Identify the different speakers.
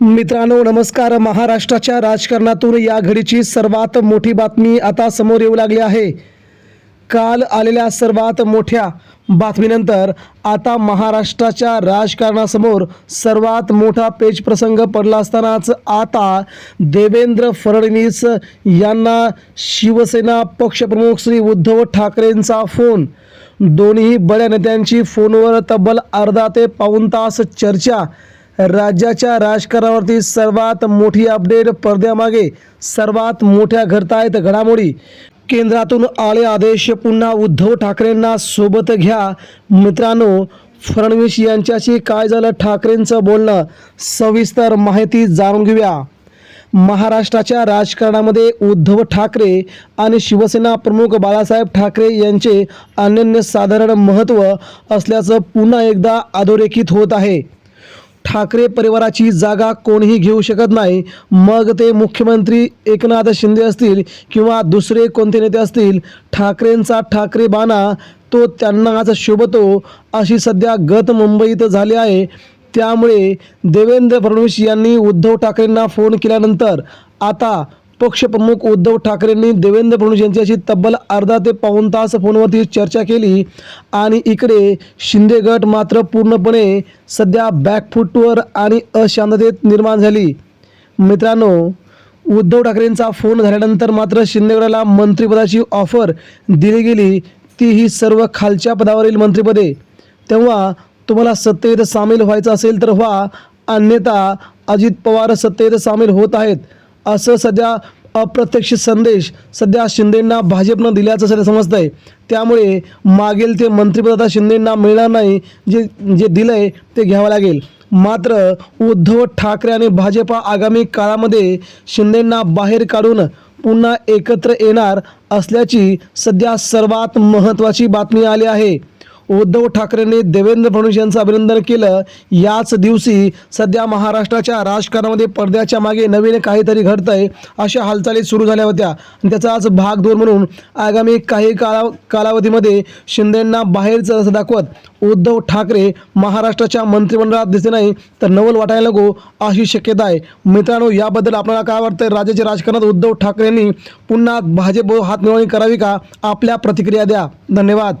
Speaker 1: मित्रांनो नमस्कार. महाराष्ट्राच्या राजकारणातून या घडीची सर्वात मोठी बातमी आता समोर येऊ लागली आहे. काल आलेल्या सर्वात मोठ्या बातमीनंतर आता महाराष्ट्राच्या राजकारणासमोर सर्वात मोठा पेच प्रसंग पडला असतानाच आता देवेंद्र फडणवीस यांना शिवसेना पक्षप्रमुख श्री उद्धव ठाकरेंचा फोन. दोन्ही बड्या नेत्यांची फोनवर तब्बल अर्धा ते पाऊण तास चर्चा राज्याच्या राजकारणावरती सर्वात मोठी अपडेट पडद्यामागे सर्वात मोठ्या घडतायत घडामोडी. केंद्रातून आले आदेश पुन्हा उद्धव ठाकरेंना सोबत घ्या. मित्रांनो फडणवीस यांच्याशी काय झालं ठाकरेंचं बोलणं? सविस्तर माहिती जाणून घेऊया. महाराष्ट्राच्या राजकारणामध्ये उद्धव ठाकरे आणि शिवसेना प्रमुख बाळासाहेब ठाकरे यांचे अनन्यसाधारण महत्त्व असल्याचं पुन्हा एकदा अधोरेखित होत आहे. ठाकरे परिवाराची जागा कोणीही घेऊ शकत नाही. मग ते मुख्यमंत्री एकनाथ शिंदे असतील किंवा दुसरे कोणते नेते असतील ठाकरेंचा ठाकरे बाणा तो त्यांना आज शोभतो अशी सध्या गत मुंबईत झाली आहे. त्यामुळे देवेंद्र फडणवीस यांनी उद्धव ठाकरेंना फोन केल्यानंतर आता पक्षप्रमुख उद्धव ठाकरेंनी देवेंद्र फडणवीस यांच्याशी तब्बल अर्धा ते पाऊण तास फोनवरती चर्चा केली. आणि इकडे शिंदे गट मात्र पूर्णपणे सध्या बॅकफूटवर आणि अशांततेत निर्माण झाली. मित्रांनो उद्धव ठाकरेंचा फोन झाल्यानंतर मात्र शिंदेगडाला मंत्रिपदाची ऑफर दिली गेली. ती ही सर्व खालच्या पदावरील मंत्रिपदे. तेव्हा तुम्हाला सत्तेत सामील व्हायचं असेल तर व्हा. अन्यथा अजित पवार सत्तेत सामील होत आहेत. असं सध्या अप्रत्यक्ष संदेश सध्या शिंदेंना भाजपनं दिल्याचं सध्या समजतं आहे त्यामुळे मागील ते मंत्रिपद आता शिंदेंना मिळणार नाही जे जे दिलं आहे ते घ्यावं लागेल. मात्र उद्धव ठाकरे आणि भाजपा आगामी काळामध्ये शिंदेंना बाहेर काढून पुन्हा एकत्र येणार असल्याची सध्या सर्वात महत्त्वाची बातमी आली आहे. उद्धव ठाकरेंनी देवेंद्र फडणवीस यांचं अभिनंदन केलं. याच दिवशी सध्या महाराष्ट्राच्या राजकारणामध्ये पडद्याच्या मागे नवीन काहीतरी घडतंय अशा हालचाली सुरू झाल्या होत्या. आणि त्याचाच भाग दोन म्हणून आगामी काही काळा कालावधीमध्ये शिंदेंना बाहेरचं असं दाखवत उद्धव ठाकरे महाराष्ट्राच्या मंत्रिमंडळात दिसले नाही तर नवल वाटायला नको अशी शक्यता आहे. मित्रांनो याबद्दल आपल्याला काय वाटतंय? राज्याच्या राजकारणात उद्धव ठाकरेंनी पुन्हा भाजप हात मिळवणी करावी का? आपल्या प्रतिक्रिया द्या. धन्यवाद.